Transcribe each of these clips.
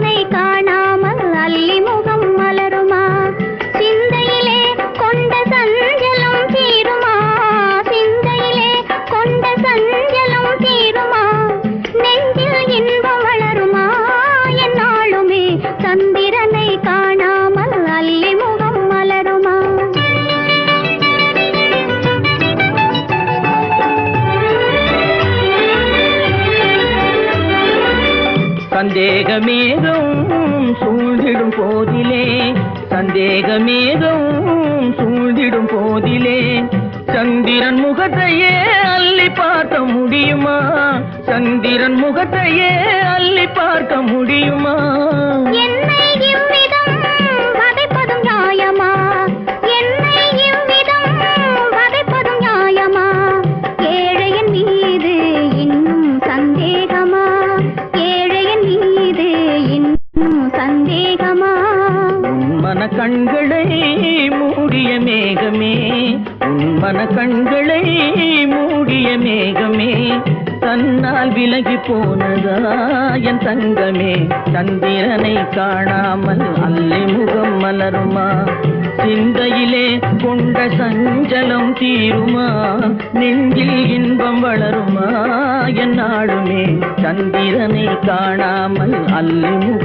नहीं சந்தேகமேகம் சூழ்ந்திடும் போதிலே சந்தேகமேகம் சூழ்ந்திடும் போதிலே. சந்திரன் முகத்தையே அள்ளி பார்க்க முடியுமா? சந்திரன் முகத்தையே அள்ளி பார்க்க முடியுமா? கண்களை மூடிய மேகமே உன்மன கண்களை மூடிய மேகமே தன்னால் விலகி போனதா என் தங்கமே? சந்திரனை காணாமல் அல்லி முகம் மலருமா? சிந்தையிலே கொண்ட சஞ்சலம் தீருமா? நெஞ்சில் இன்பம் வளருமா என் நாடுமே? சந்திரனை காணாமல் அல்லி முகம்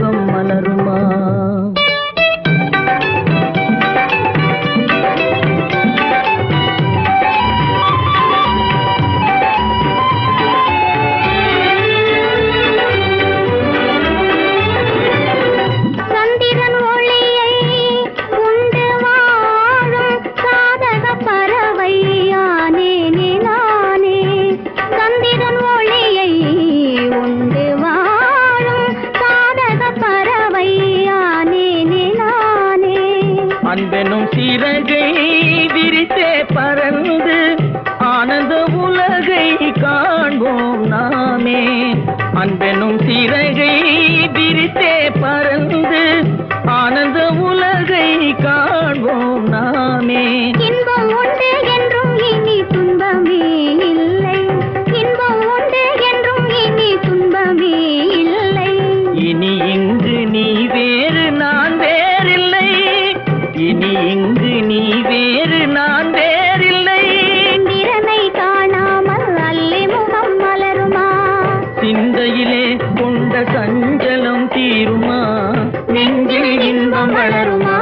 அன்பெனும் சிறகை விரித்தே பறந்து ஆனந்த உலகை காண்போம் நாமே. அன்பெனும் சிறகை விரித்தே பறந்து மனதிலே கொண்ட சஞ்சலம் தீருமா? நெஞ்சில் இன்பம் வளருமா?